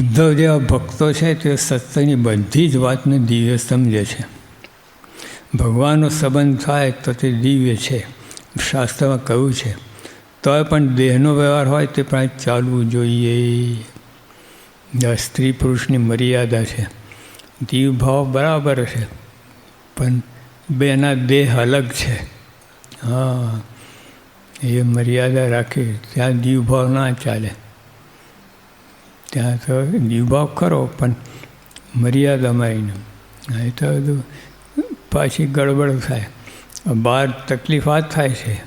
ઉદ્ધવ જેવા ભક્તો છે તે સત્સંગની બધી જ વાતને દિવ્ય સમજે છે. ભગવાનનો સંબંધ થાય તો તે દિવ્ય છે. શાસ્ત્રમાં કહ્યું છે, તોય પણ દેહનો વ્યવહાર હોય તે પણ ચાલવું જોઈએ. સ્ત્રી પુરુષની મર્યાદા છે. દીવ ભાવ બરાબર છે, પણ બેના દેહ અલગ છે. હા, એ મર્યાદા રાખી, ત્યાં દીવભાવ ના ચાલે. ત્યાં તો જીવભાવ ખરો પણ મર્યાદામાં એને નહીં તો બધું પાછી ગડબડ થાય. બહાર તકલીફ થાય છે.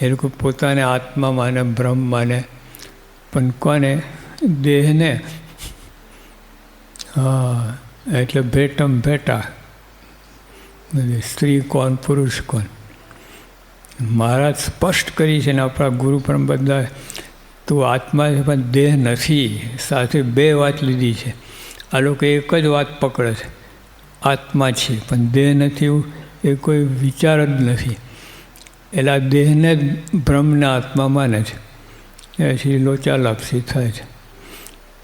એ લોકો પોતાને આત્મા માને બ્રહ્મ માને પણ કોને? દેહને. હા, એટલે ભેટમ ભેટા. સ્ત્રી કોણ, પુરુષ કોણ? મહારાજ સ્પષ્ટ કરી છે ને આપણા ગુરુ પણ બધા તું આત્મા છે, પણ દેહ નથી. સાથે બે વાત લીધી છે. આ લોકો એક જ વાત પકડે છે. આત્મા છે, પણ દેહ નથી એ કોઈ વિચાર જ નથી. એટલે આ દેહને જ બ્રહ્મના આત્મા માને છે. એથી લોચા લાપસી થાય છે.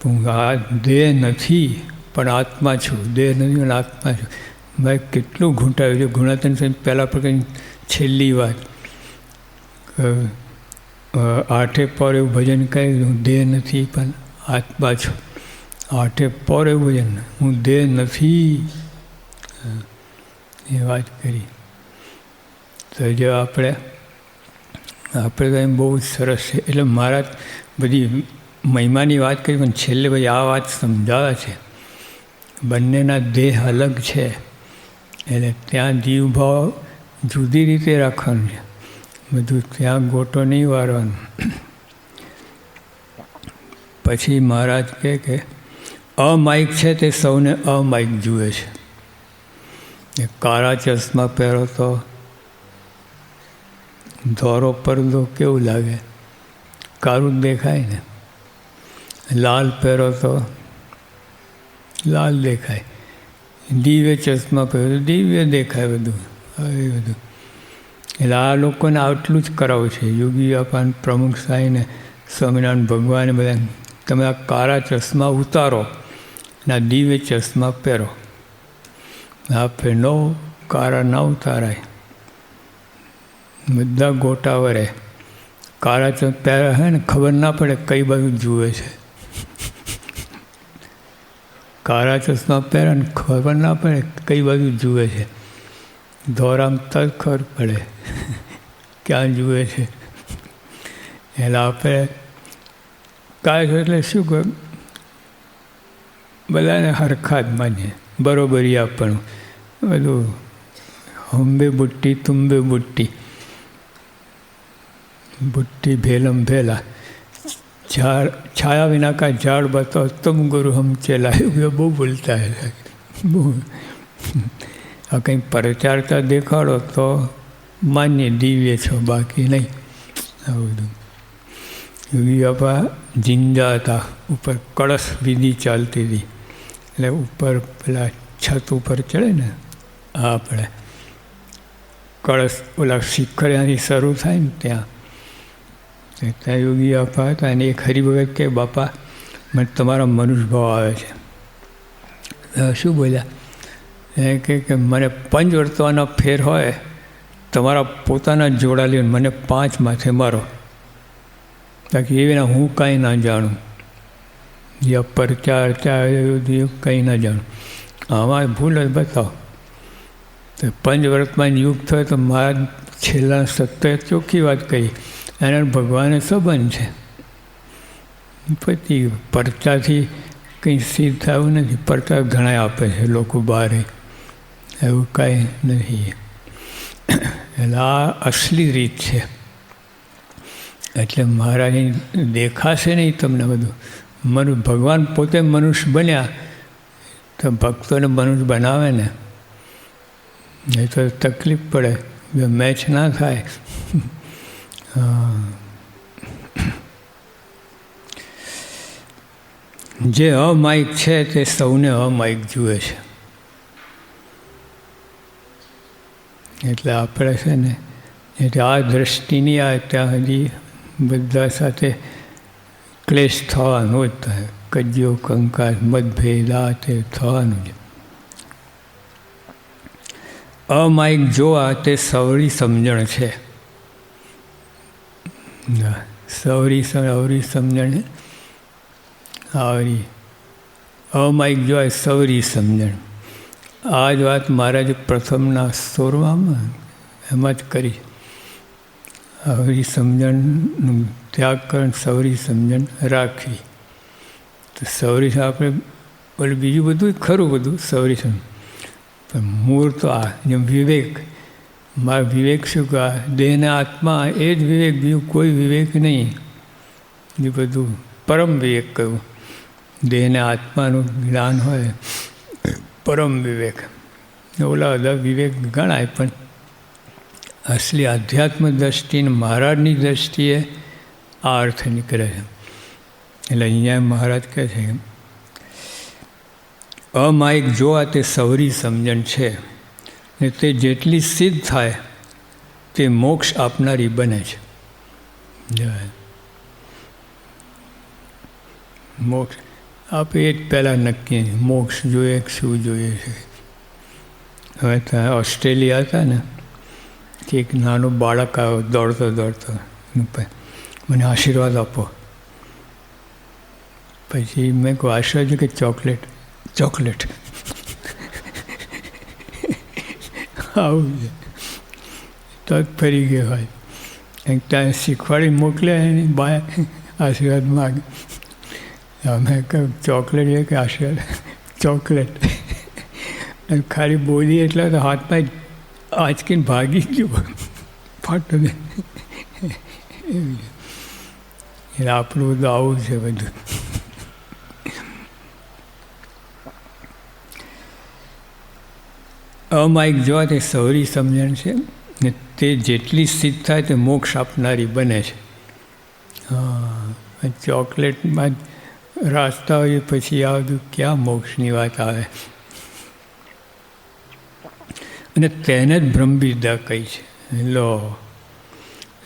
હું આ દેહ નથી, પણ આત્મા છું. દેહ નથી, પણ આત્મા છું. મેં કેટલું ઘૂંટાવ્યું છે. ગુણાતન સાહેબ, પહેલાં પ્રકારની છેલ્લી વાત. આઠે પર એવું ભજન કરી હું દેહ નથી, પણ આ પાછો આઠે પર એવું ભજન, હું દેહ નથી. એ વાત કરી. તો જો આપણે આપણે તો એમ બહુ સરસ છે. એટલે મારા બધી મહિમાની વાત કરી, પણ છેલ્લે ભાઈ આ વાત સમજાવે છે. બંનેના દેહ અલગ છે. એટલે ત્યાં જીવભાવ જુદી રીતે રાખવાનું છે. બધું ત્યાં ગોટો નહીં વારવાનો. પછી મહારાજ કહે કે અમાયિક છે તે સૌને અમાયિક જુએ છે. કાળા ચશ્મા પહેરો તો ધોરો પડદો કેવું લાગે? કાળું દેખાય ને. લાલ પહેરો તો લાલ દેખાય. દિવ્ય ચશ્મા પહેરો દિવ્ય દેખાય બધું. એ બધું. એટલે આ લોકોને આટલું જ કરાવું છે. યોગી અપાન, પ્રમુખ સાંઈને સ્વામિનારાયણ ભગવાન બધા તમે આ કાળા ચશ્મા ઉતારો અને આ દિવ્ય ચશ્મા પહેરો. આ પેનો કાળા ના ઉતારાય. બધા ગોટા વરે કાળા પહેરા હે ને ખબર ના પડે કઈ બાજુ જુએ છે. કાળા ચશ્મા પહેરે ને ખબર ના પડે કઈ બાજુ જુએ છે. ધોરામ તરખર પડે. ક્યાં જુએ છે એટલે આપણે કાયસો એટલે શું કહ્યું બધાને સરખા જ માને બરોબરી આપણું બધું હંબે બુટ્ટી તુંબે બુટ્ટી બુટ્ટી ભેલમ ભેલા ઝાડ છાયા વિના કા ઝાડ બતો તમ ગુરુ હમ ચેલાયું બહુ બોલતા બહુ આ કંઈ પ્રચારતા દેખાડો તો માન્ય દિવ્ય છો, બાકી નહીં. આવું બધું. યોગી બાપા જિંદા હતા. ઉપર કળશ વિધિ ચાલતી હતી. એટલે ઉપર પેલા છત ઉપર ચડે ને, આ આપણે કળશ ઓલા શિખરિયાની શરૂ થાય ને ત્યાં. ત્યાં યોગી બાપા હતા અને એક વખત કે, બાપા, મને તમારા મનુષ્ય ભાવ આવે છે. શું બોલ્યા? એ કે મને પંચ વર્તવાનો ફેર હોય તમારા પોતાના જોડા લઈને મને પાંચ માથે મારો. બાકી એ વિના હું કાંઈ ના જાણું. યા પરચાર ચાર કંઈ ના જાણું. આમાં ભૂલ જ બતાવો. તો પંચવ્રતમાં યુગ થયો તો મારા છેલ્લા સત્તર ચોખ્ખી વાત કહી. એને ભગવાને સંબંધ છે. પછી પરચાથી કંઈ સિદ્ધ થયું નથી. પરચા ઘણા આપે છે, લોકો બહારે એવું કાંઈ નથી એટલે આ અસલી રીત છે. એટલે મહારાજ દેખાશે નહીં તમને બધું. મનુ, ભગવાન પોતે મનુષ્ય બન્યા, તો ભક્તોને મનુષ્ય બનાવે ને. એ તો તકલીફ પડે મેચ ના થાય. જે અમાયિક છે તે સૌને અમાયિક જુએ છે. એટલે આપણે છે ને, એટલે આ દ્રષ્ટિની આ ત્યાં હજી બધા સાથે ક્લેશ થવાનો જ થાય. કજ્યો, કંકાસ, મતભેદ, આ તે થવાનું છે અમાયિક જોવા તે સવરી સમજણ છે. સવરી અવરી સમજણ આવરી. અમાયિક જોવા સવરી સમજણ. આ જ વાત મહારાજ પ્રથમના સ્વરમાં એમાં જ કરી. અવરી સમજણનું ત્યાગ કરણ સવરી સમજણ રાખવી તો સવરી આપણે બોલે બીજું બધું ખરું બધું સવરી સમજ પણ મૂળ તો આ જેમ વિવેક. મારા વિવેક શું કહે દેહના આત્મા એ જ વિવેક, બીજું કોઈ વિવેક નહીં. એ બધું પરમ વિવેક કહ્યું દેહના આત્માનું જ્ઞાન હોય. પરમ વિવેક. ઓલા બધા વિવેક ગણાય, પણ અસલી આધ્યાત્મ દ્રષ્ટિને મહારાજની દ્રષ્ટિએ આ અર્થ નીકળે છે. એટલે અહીંયા મહારાજ કહે છે અમાયિક જોવા તે સવરી સમજણ છે, ને તે જેટલી સિદ્ધ થાય, તે મોક્ષ આપનારી બને છે. મોક્ષ. આપણે એ જ પહેલાં નક્કી. મોક્ષ જોઈએ કે શું જોઈએ છે. હવે ત્યાં ઓસ્ટ્રેલિયા હતા ને એક નાનું બાળક આવ્યો દોડતો દોડતો. મને આશીર્વાદ આપો. પછી મેં કહું આશીર્વાદ કે ચોકલેટ ચોકલેટ. આવું છે. તો જ ફરી ગયો હોય. ત્યાં શીખવાડી મોકલ્યા એની બાય આશીર્વાદ માગે. અમે કહ્યું ચોકલેટ છે કે આશીર્વાદ ચોકલેટ. ખાલી બોલી એટલે તો હાથમાં આંચકીને ભાગી ગયો. ફાટો એવી. એટલે આપણું તો આવું છે બધું. અમાયિક જોવા તે સૌરી સમજણ છે ને તે જેટલી સ્થિત થાય તે મોક્ષ આપનારી બને છે. હા ચોકલેટમાં રાસ્તા હોય પછી આ ક્યાં મોક્ષની વાત આવે? અને તેને જ બ્રહ્મવિદ્યા કહી છે. લો,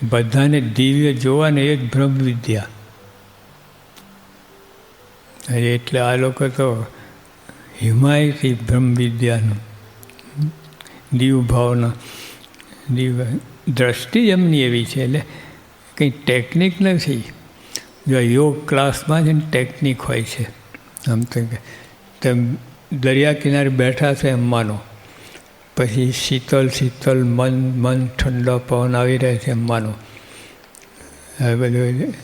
બધાને દિવ્ય જોવાને એ જ બ્રહ્મવિદ્યા. એટલે આ લોકો તો હિમાયતી બ્રહ્મવિદ્યાનું દીવ ભાવના, દીવ દ્રષ્ટિ એમની એવી છે. એટલે કંઈ ટેકનિક નથી. જો યોગ ક્લાસમાં જ ટેકનિક હોય છે. આમ તો તેમ દરિયા કિનારે બેઠા છે એમ માનો. પછી શીતલ શીતલ, મન મન, ઠંડો પવન આવી રહે છે એમ માનો. હવે બધું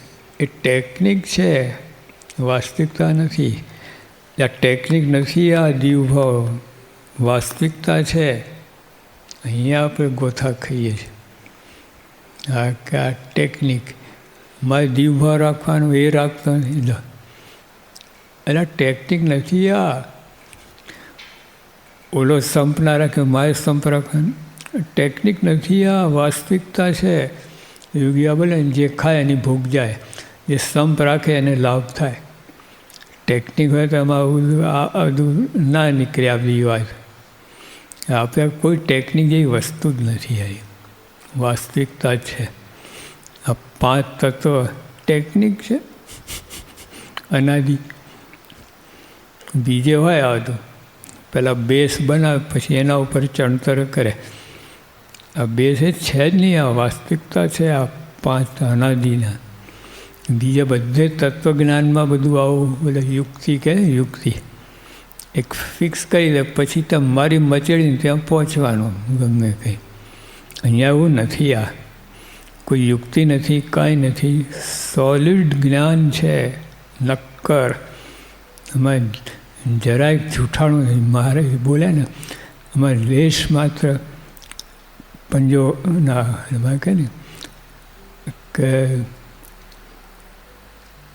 એ ટેકનિક છે, વાસ્તવિકતા નથી. આ ટેકનિક નથી, આ દીવભાવ વાસ્તવિકતા છે. અહીંયા આપણે ગોથા ખાઈએ છીએ. આ ટેકનિક મારે દીવભાવ રાખવાનું, એ રાખતો નથી એટલે ટેકનિક નથી આ. ઓલો સંપ ના રાખે, મારે સંપ રાખવાનું. ટેકનિક નથી આ, વાસ્તવિકતા છે. યોગીયા બોલે જે ખાય એની ભૂખ જાય. જે સંપ રાખે એને લાભ થાય. ટેકનિક હોય તો એમાં આ બધું ના નીકળે આપણી વાત. આપણે કોઈ ટેકનિક જેવી વસ્તુ જ નથી આવી વાસ્તવિકતા છે. આ પાંચ તત્વ ટેકનિક છે. અનાદિ. બીજે હોય આ તો. પહેલાં બેસ બનાવે, પછી એના ઉપર ચણતર કરે. આ બેસ એ છે જ નહીં, આ વાસ્તવિકતા છે, આ પાંચ અનાદિના. બીજા બધે તત્વજ્ઞાનમાં બધું આવું, બધા યુક્તિ કે યુક્તિ. એક ફિક્સ કરી દે પછી તમારી મચેડીને ત્યાં પહોંચવાનું ગમે કંઈ અહીંયા એવું નથી આ. કોઈ યુક્તિ નથી, કાંઈ નથી. સોલિડ જ્ઞાન છે, નક્કર. અમારે જરાય જૂઠાણું મારે બોલે ને અમારે લેશ માત્ર પંજો ના, એમાં કહે ને, કે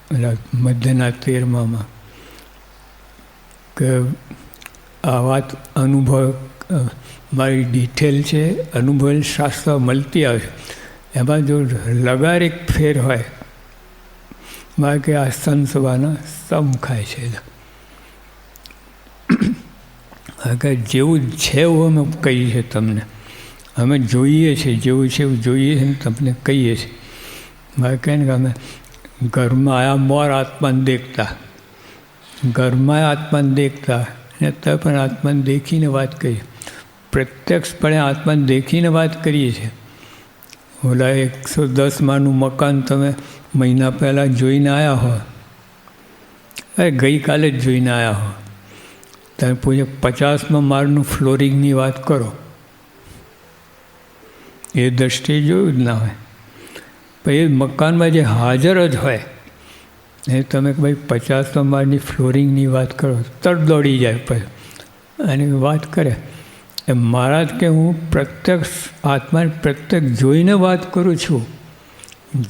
પેલા મધ્યના તેરમામાં, કે આ વાત અનુભવ મારી ડિટેલ છે અનુભવ શાસ્ત્ર મળતી આવે. એમાં જો લગારિક ફેર હોય મારે કે આ સંસવાના સમ ખાય છે. કે જેવું છે એવું અમે કહીએ છીએ તમને, અમે જોઈએ છીએ, જેવું છે એવું જોઈએ છીએ, તમને કહીએ છીએ. કહે ને અમે ઘરમાં આયા મોર આત્માને દેખતા, ઘરમાં આત્માને દેખતા અને તો પણ આત્માને દેખીને વાત કરીએ. પ્રત્યક્ષપણે આત્માને દેખીને વાત કરીએ છીએ. ઓલા એકસો દસ માનું મકાન તમે મહિના પહેલાં જોઈને આવ્યા હો. એ ગઈકાલે જ જોઈને આવ્યા હો. તમે પૂછે પચાસમાં માળનું ફ્લોરિંગની વાત કરો. એ દ્રષ્ટિએ જોયું જ ના હોય. એ મકાનમાં જે હાજર જ હોય, એ તમે ભાઈ પચાસમાં માળની ફ્લોરિંગની વાત કરો તરત દોડી જાય પછી. અને વાત કરે એ મહારાજ કે હું પ્રત્યક્ષ આત્માને પ્રત્યક્ષ જોઈને વાત કરું છું.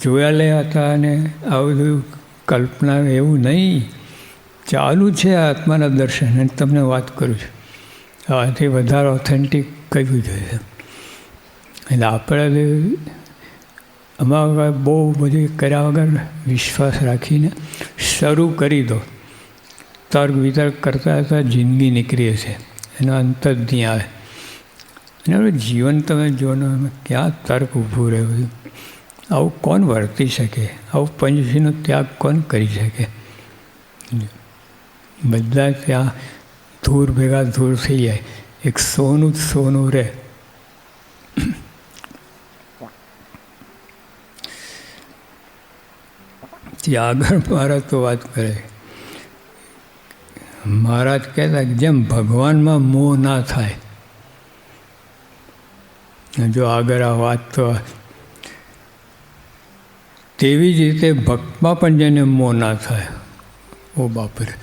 જોયા લે હતા અને આવું બધું કલ્પના એવું નહીં. ચાલુ છે આત્માના દર્શન અને તમને વાત કરું છું. આથી વધારે ઓથેન્ટિક કહ્યું જોઈએ. એટલે આપણે અમારા બહુ બધી કર્યા વગર વિશ્વાસ રાખીને શરૂ કરી દો. તર્ક વિતર્ક કરતા કરતાં જિંદગી નીકળીએ છે. એનો અંત જ આવે. અને હવે જીવન તમે જોવાનો ને ક્યાં તર્ક ઊભું રહ્યું આવું કોણ વર્તી શકે? આવું પંચવીનો ત્યાગ કોણ કરી શકે? બધા ત્યાં ધૂર ભેગા ધૂર થઈ જાય. એક સોનું જ સોનું રહે. આગળ મહારાજ તો વાત કરે. મહારાજ કહેતા જેમ ભગવાનમાં મોહ ના થાય જો આગળ આ વાત તેવી જ રીતે ભક્તમાં પણ જેને મો ના થાય, ઓ બાપરે.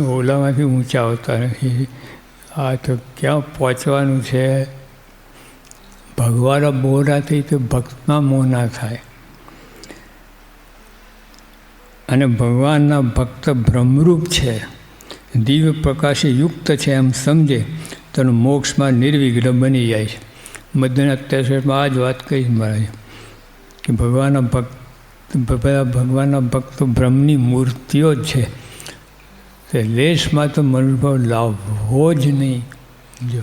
ઓલામાંથી ઊંચા આવતા નથી. આ તો ક્યાં પહોંચવાનું છે? ભગવાન મોરાથી તો ભક્તમાં મો ના થાય. અને ભગવાનના ભક્ત બ્રહ્મરૂપ છે, દિવ્ય પ્રકાશે યુક્ત છે એમ સમજે તો મોક્ષમાં નિર્વિઘ્ન બની જાય છે. મધ્યના અત્યાચારમાં આ જ વાત કહી મહારાજ, કે ભગવાનના ભક્ત ભગવાનના ભક્તો બ્રહ્મની મૂર્તિઓ જ છે. તે લેશમાં તો મનુભાવ લાવવો જ નહીં. જો.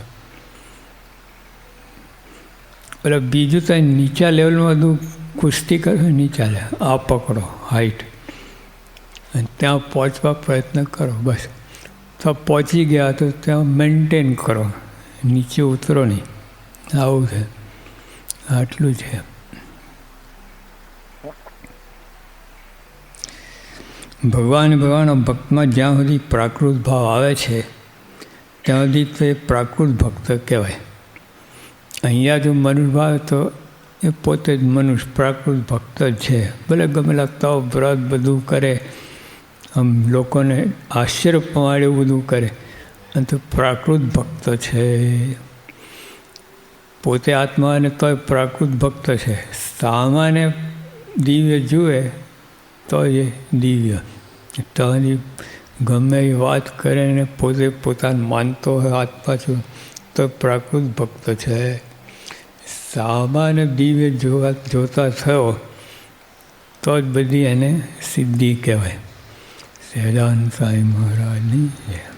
એટલે બીજું તો નીચા લેવલમાં બધું કુસ્તી કરો નીચા લે આ પકડો હાઈટ અને ત્યાં પહોંચવા પ્રયત્ન કરો, બસ. તો પહોંચી ગયા તો ત્યાં મેન્ટેન કરો, નીચે ઉતરો નહીં. આવું છે. આટલું છે. ભગવાન ભગવાનના ભક્તમાં જ્યાં સુધી પ્રાકૃત ભાવ આવે છે, ત્યાં સુધી તો એ પ્રાકૃત ભક્ત કહેવાય. અહીંયા જો મનુષ્ય ભાવ તો એ પોતે જ મનુષ્ય, પ્રાકૃત ભક્ત જ છે. ભલે ગમેલા તવ વ્રત બધું કરે, આમ લોકોને આશ્ચર્ય પમાડે એવું બધું કરે અને તો પ્રાકૃત ભક્ત છે. પોતે આત્મા અને તોય પ્રાકૃત ભક્ત છે. સામાન્ય દિવ્ય જુએ તો એ દિવ્ય. તની ગમે એ વાત કરે ને પોતે પોતાને માનતો હોય આત્મા છું તો પ્રાકૃત ભક્ત છે. સામાન્ય દિવ્ય જોવા જોતા થયો, તો જ બધી એને સિદ્ધિ કહેવાય. સહેજાન સાંઈ મહારાજની જય.